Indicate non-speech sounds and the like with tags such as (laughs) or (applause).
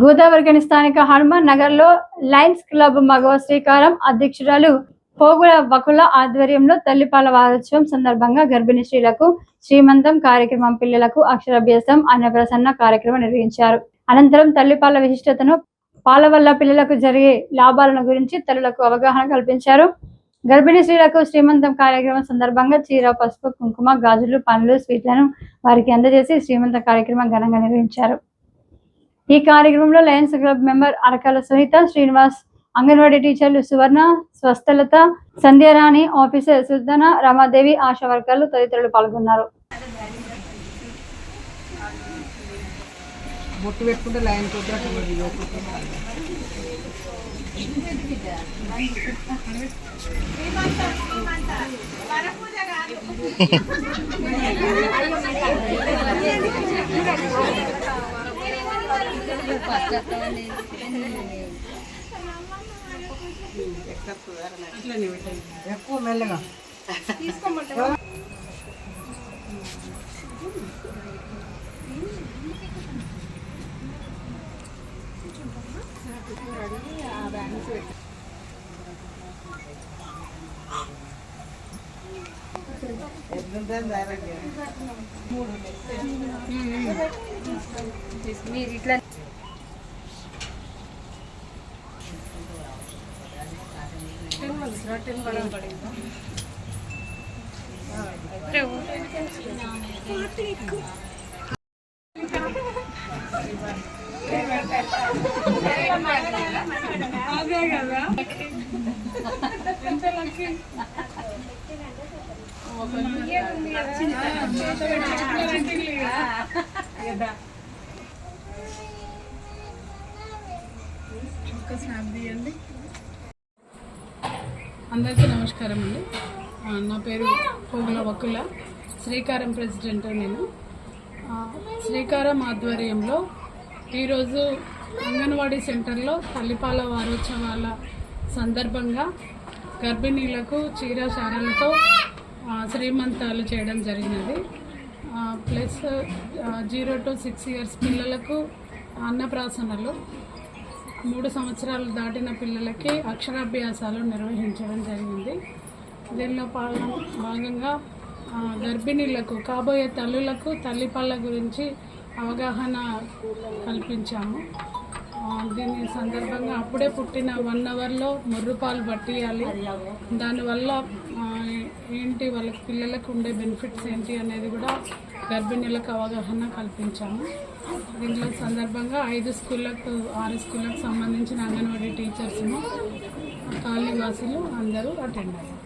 గోదావరికని స్థానిక హనుమాన్ నగర్లో Lions club మగవ శ్రీకారం అధ్యక్షురాలు పోగుల వకుల ఆధ్వర్యంలో తల్లిపాల వారోత్సవం సందర్భంగా గర్భిణీ స్త్రీలకు శ్రీమంతం కార్యక్రమం పిల్లలకు అక్షరాభ్యాసం అన్నప్రసన్న కార్యక్రమం నిర్వహించారు. అనంతరం తల్లిపాల విశిష్టతను పాల వల్ల పిల్లలకు జరిగే లాభాలను గురించి తల్లులకు అవగాహన కల్పించారు. గర్భిణీ స్త్రీలకు శ్రీమంతం కార్యక్రమం సందర్భంగా చీర పసుపు కుంకుమ గాజులు పండ్లు స్వీట్లను వారికి అందజేసి శ్రీమంత కార్యక్రమం ఘనంగా నిర్వహించారు. ఈ కార్యక్రమంలో Lions Club member Arakala Sunitha Srinivas anganwadi టీచర్లు సువర్ణ స్వస్థలత సంధ్యారాణి ఆఫీసర్ సుల్తాన రమాదేవి ఆశా వర్కర్లు తదితరులు పాల్గొన్నారు. బొట్టు పెట్టుకుంటే లైన్ (laughs) ఎక్కువ మెల్లగా తీసుకోమంటావా మీరు ఇట్లా అదే కదా ఎంత లక్కీ ఒక స్నాప్ తీయండి. అందరికీ నమస్కారం అండి. నా పేరు పోగుల వకుల. శ్రీకారం ప్రెసిడెంట్ నేను. శ్రీకారం ఆధ్వర్యంలో ఈరోజు అంగన్వాడీ సెంటర్లో తల్లిపాల వారోత్సవాల సందర్భంగా గర్భిణీలకు చీర శారలతో శ్రీమంతాలు చేయడం జరిగినది. Plus zero to six years పిల్లలకు అన్నప్రాసనలు మూడు సంవత్సరాలు దాటిన పిల్లలకి అక్షరాభ్యాసాలు నిర్వహించడం జరిగింది. దీనిలో పాల్గొ భాగంగా గర్భిణీలకు కాబోయే తల్లులకు తల్లిపాళ్ళ గురించి అవగాహన కల్పించాము. దీని సందర్భంగా అప్పుడే పుట్టిన వన్ అవర్లో ముర్రుపాలు పట్టియాలి. దానివల్ల ఏంటి వాళ్ళకి పిల్లలకు ఉండే బెనిఫిట్స్ ఏంటి అనేది కూడా గర్భిణీలకు అవగాహన కల్పించాము. దీంట్లో సందర్భంగా ఐదు స్కూళ్ళకు ఆరు స్కూళ్ళకు సంబంధించిన అంగన్వాడీ టీచర్స్ను కాలనీవాసులు అందరూ అటెండ్ అయ్యారు.